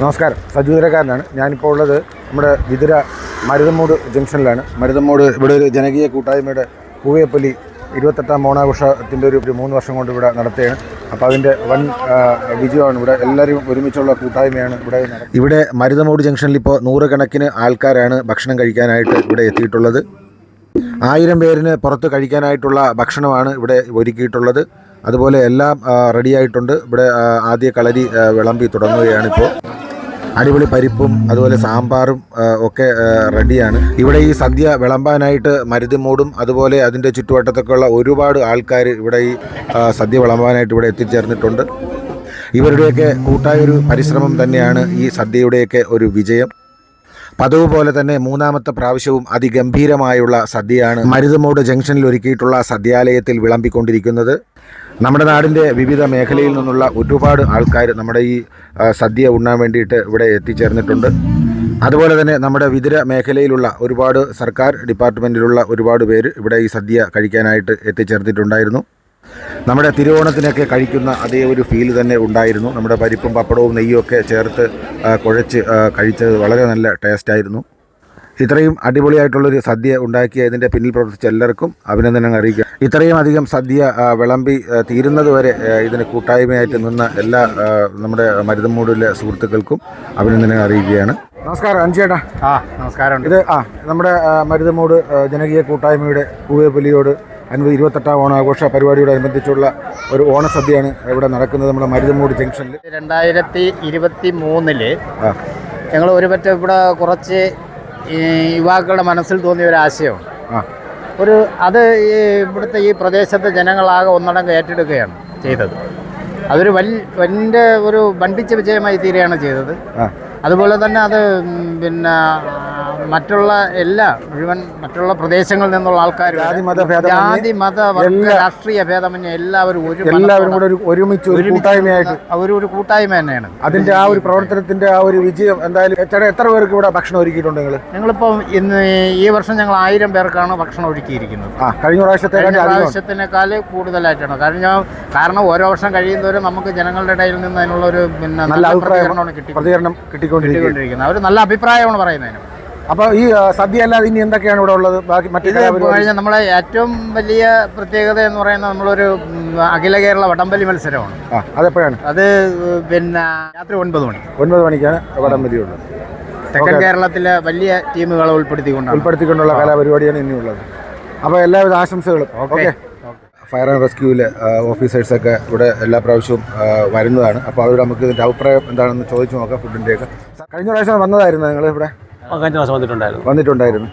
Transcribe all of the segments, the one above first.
നമസ്കാരം. സജീവരക്കാരനാണ് ഞാനിപ്പോൾ ഉള്ളത് നമ്മുടെ വിതുര മരുതമ്മൂട് ജംഗ്ഷനിലാണ്. മരുതമ്മൂട് ഇവിടെ ഒരു ജനകീയ കൂട്ടായ്മയുടെ പൂവേപ്പലി ഇരുപത്തെട്ടാം ഓണാഘോഷത്തിന്റെ ഒരു മൂന്ന് വർഷം കൊണ്ട് ഇവിടെ നടത്തുകയാണ്. അപ്പോൾ അതിന്റെ വൻ വിജയമാണ് ഇവിടെ. എല്ലാവരും ഒരുമിച്ചുള്ള കൂട്ടായ്മയാണ് ഇവിടെ ഇവിടെ മരുതമ്മൂട് ജംഗ്ഷനിൽ ഇപ്പോൾ നൂറുകണക്കിന് ആൾക്കാരാണ് ഭക്ഷണം കഴിക്കാനായിട്ട് ഇവിടെ എത്തിയിട്ടുള്ളത്. ആയിരം പേരിന് പുറത്ത് കഴിക്കാനായിട്ടുള്ള ഭക്ഷണമാണ് ഇവിടെ ഒരുക്കിയിട്ടുള്ളത്. അതുപോലെ എല്ലാം റെഡിയായിട്ടുണ്ട് ഇവിടെ ആദ്യ കളരി വിളമ്പി വിളമ്പി തുടങ്ങുകയാണിപ്പോൾ അടിപൊളി പരിപ്പും അതുപോലെ സാമ്പാറും ഒക്കെ റെഡിയാണ് ഇവിടെ ഈ സദ്യ വിളമ്പാനായിട്ട് മരുതുമൂടും അതുപോലെ അതിന്റെ ചുറ്റുവട്ടത്തൊക്കെയുള്ള ഒരുപാട് ആൾക്കാർ ഇവിടെ ഈ സദ്യ വിളമ്പാനായിട്ട് ഇവിടെ എത്തിച്ചേർന്നിട്ടുണ്ട്. ഇവരുടെയൊക്കെ കൂട്ടായ ഒരു പരിശ്രമം തന്നെയാണ് ഈ സദ്യയുടെയൊക്കെ ഒരു വിജയം. പതിവ് പോലെ തന്നെ മൂന്നാമത്തെ പ്രാവശ്യവും അതിഗംഭീരമായുള്ള സദ്യയാണ് മരുതമോട് ജംഗ്ഷനിൽ ഒരുക്കിയിട്ടുള്ള സദ്യാലയത്തിൽ വിളമ്പിക്കൊണ്ടിരിക്കുന്നത്. നമ്മുടെ നാടിന്റെ വിവിധ മേഖലയിൽ നിന്നുള്ള ഒരുപാട് ആൾക്കാർ നമ്മുടെ ഈ സദ്യ ഉണ്ണാൻ വേണ്ടിയിട്ട് ഇവിടെ എത്തിച്ചേർന്നിട്ടുണ്ട്. അതുപോലെ തന്നെ നമ്മുടെ വിതര മേഖലയിലുള്ള ഒരുപാട് സർക്കാർ ഡിപ്പാർട്ട്മെന്റിലുള്ള ഒരുപാട് പേര് ഇവിടെ ഈ സദ്യ കഴിക്കാനായിട്ട് എത്തിച്ചേർന്നിട്ടുണ്ടായിരുന്നു. നമ്മുടെ തിരുവോണത്തിനൊക്കെ കഴിക്കുന്ന അതേ ഒരു ഫീൽ തന്നെ ഉണ്ടായിരുന്നു. നമ്മുടെ പരിപ്പും പപ്പടവും നെയ്യും ഒക്കെ ചേർത്ത് കുഴച്ച് കഴിച്ചത് വളരെ നല്ല ടേസ്റ്റായിരുന്നു ഇത്രയും അടിപൊളിയായിട്ടുള്ളൊരു സദ്യ ഉണ്ടാക്കിയ ഇതിന്റെ പിന്നിൽ പ്രവർത്തിച്ച എല്ലാവർക്കും അഭിനന്ദനങ്ങൾ അറിയിക്കുക. ഇത്രയും അധികം സദ്യ വിളമ്പി തീരുന്നതുവരെ തീരുന്നത് ഇതിന് കൂട്ടായ്മയായിട്ട് നിന്ന എല്ലാ നമ്മുടെ മരുതമ്മൂടിലെ സുഹൃത്തുക്കൾക്കും അഭിനന്ദനങ്ങൾ അറിയിക്കുകയാണ്. നമസ്കാരം അഞ്ചേട്ടാ. ആ നമസ്കാരം. ഇത് ആ നമ്മുടെ മരുതമൂട് ജനകീയ കൂട്ടായ്മയുടെ പൂവേപ്പലിയോട് അൻപത് ഇരുപത്തെട്ടാം ഓണാഘോഷ പരിപാടിയോടനുബന്ധിച്ചുള്ള ഒരു ഓണസദ്യയാണ് ഇവിടെ നടക്കുന്നത് നമ്മുടെ മരുതമൂട് ജംഗ്ഷനിൽ രണ്ടായിരത്തി ഇരുപത്തി മൂന്നിൽ ഞങ്ങൾ ഒരു പറ്റം ഇവിടെ കുറച്ച് യുവാക്കളുടെ മനസ്സിൽ തോന്നിയ ഒരു ആശയമാണ് ഒരു അത് ഈ ഇവിടുത്തെ ഈ പ്രദേശത്തെ ജനങ്ങളാകെ ഒന്നടങ്കം ഏറ്റെടുക്കുകയാണ് ചെയ്തത്. അതൊരു വൽ വലിയ ഒരു വണ്ടിച്ച വിജയമായി തീരുകയാണ് ചെയ്തത്. അതുപോലെ തന്നെ അത് പിന്നെ മറ്റുള്ള എല്ലാ മുഴുവൻ മറ്റുള്ള പ്രദേശങ്ങളിൽ നിന്നുള്ള ആൾക്കാർ ജാതി, മത ജാതി മത രാഷ്ട്രീയ ഭേദമന്യേ എല്ലാവരും ഒരു എല്ലാവരും കൂടെ ഒരു ഒരുമിച്ച് ഒരു കൂട്ടായ്മയായിട്ട് ഒരു ഒരു കൂട്ടായ്മ തന്നെയാണ്. അതിന്റെ ആ ഒരു പ്രവർത്തനത്തിന്റെ ആ ഒരു വിജയം എന്തായാലും ചേട്ടാ എത്ര പേർക്ക് ഇവിടെ ഭക്ഷണം ഒരുക്കിയിട്ടുണ്ട് നിങ്ങൾ ഞങ്ങളിപ്പോൾ ഇന്ന് ഈ വർഷം ഞങ്ങൾ ആയിരം പേർക്കാണ് ഭക്ഷണം ഒരുക്കിയിരിക്കുന്നത്. ആ കഴിഞ്ഞ പ്രാവശ്യത്തെ പ്രാവശ്യത്തിനേക്കാൾ കൂടുതലായിട്ടാണ്. കഴിഞ്ഞ കാരണം ഓരോ വർഷം കഴിയുന്നവരും നമുക്ക് ജനങ്ങളുടെ ഇടയിൽ നിന്ന് അതിനുള്ള ഒരു പിന്നെ നല്ല അഭിപ്രായമാണ് കിട്ടി പ്രതികരണം കിട്ടിക്കൊണ്ടിരിക്കുന്നത്. അവർ നല്ല അഭിപ്രായമാണ് പറയുന്നതിന്. അപ്പൊ ഈ സദ്യ അല്ലാതെ ഇനി എന്തൊക്കെയാണ് ഇവിടെ ഉള്ളത്? ബാക്കി മറ്റു നമ്മളെ ഏറ്റവും വലിയ പ്രത്യേകത എന്ന് പറയുന്നത് നമ്മളൊരു അഖില കേരള വടംവലി മത്സരമാണ്. ആ അതെപ്പോഴാണ്? അത് പിന്നെ രാത്രി ഒൻപത് മണി. ഒൻപത് മണിക്കാണ് വടംവലിയുള്ളത് തെക്കൻ കേരളത്തിലെ വലിയ ടീമുകളെ ഉൾപ്പെടുത്തിക്കൊണ്ട് ഉൾപ്പെടുത്തിക്കൊണ്ടുള്ള കലാപരിപാടിയാണ് ഇനിയുള്ളത് അപ്പോൾ എല്ലാവിധ ആശംസകളും. ഓക്കെ. ഫയർ ആൻഡ് റെസ്ക്യൂവിലെ ഓഫീസേഴ്സൊക്കെ ഇവിടെ എല്ലാ പ്രാവശ്യവും വരുന്നതാണ്. അപ്പോൾ അവരോട് നമുക്ക് ഇതിന്റെ അഭിപ്രായം എന്താണെന്ന് ചോദിച്ചു നോക്കാം ഫുഡിന്റെയൊക്കെ കഴിഞ്ഞ പ്രാവശ്യം വന്നതായിരുന്നു നിങ്ങൾ ഇവിടെ? കഴിഞ്ഞ മാസം വന്നിട്ടുണ്ടായിരുന്നു. വന്നിട്ടുണ്ടായിരുന്നു.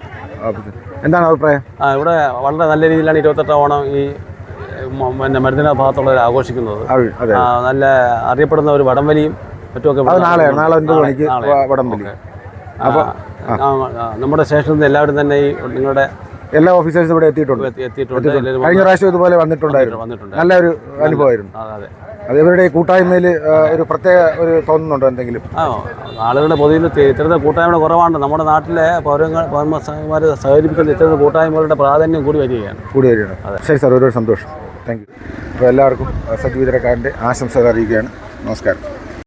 എന്താണ് അഭിപ്രായം? ആ ഇവിടെ വളരെ നല്ല രീതിയിലാണ് ഇരുപത്തെട്ടാം ഓണം ഈ പിന്നെ മരുന്നിന ഭാഗത്തുള്ളവർ ആഘോഷിക്കുന്നത്. നല്ല അറിയപ്പെടുന്ന ഒരു വടംവലിയും മറ്റുമൊക്കെ അത് ഇവിടെ നാളെ നാളെ ഒൻപത് മണിക്ക് വടംവലി. ആ, നമ്മുടെ സ്റ്റേഷനിൽ നിന്ന് എല്ലാവരും തന്നെ ഈ നിങ്ങളുടെ എല്ലാ ഓഫീസേഴ്സും ഇവിടെ എത്തിയിട്ടുണ്ട്. എത്തി- എത്തിയിട്ടുണ്ട്. എത്തിയിട്ടുണ്ട്. കഴിഞ്ഞ പ്രാവശ്യം ഇതുപോലെ വന്നിട്ടുണ്ടായിരുന്നു. വന്നിട്ടുണ്ട്. നല്ലൊരു അനുഭവമായിരുന്നു. അതെ അതെ. അത് ഇവരുടെ കൂട്ടായ്മയിൽ ഒരു പ്രത്യേക ഒരു തോന്നുന്നുണ്ടോ എന്തെങ്കിലും? ആ ആളുകളുടെ പൊതുവിൽ ഇത്തരത്തെ കൂട്ടായ്മയുടെ കുറവാണ്. നമ്മുടെ നാട്ടിലെ പൗരങ്ങൾ പൗരന്മാർ സഹകരിപ്പിക്കുന്ന ഇത്തരത്തിൽ കൂട്ടായ്മകളുടെ പ്രാധാന്യം കൂടി വരികയാണ്. കൂടി വരികയാണ്. ശരി സാർ ഒരുപാട് സന്തോഷം. താങ്ക് യു അപ്പോൾ എല്ലാവർക്കും സജ്ജീവിതരക്കാരന്റെ ആശംസകൾ അറിയിക്കുകയാണ്. നമസ്കാരം.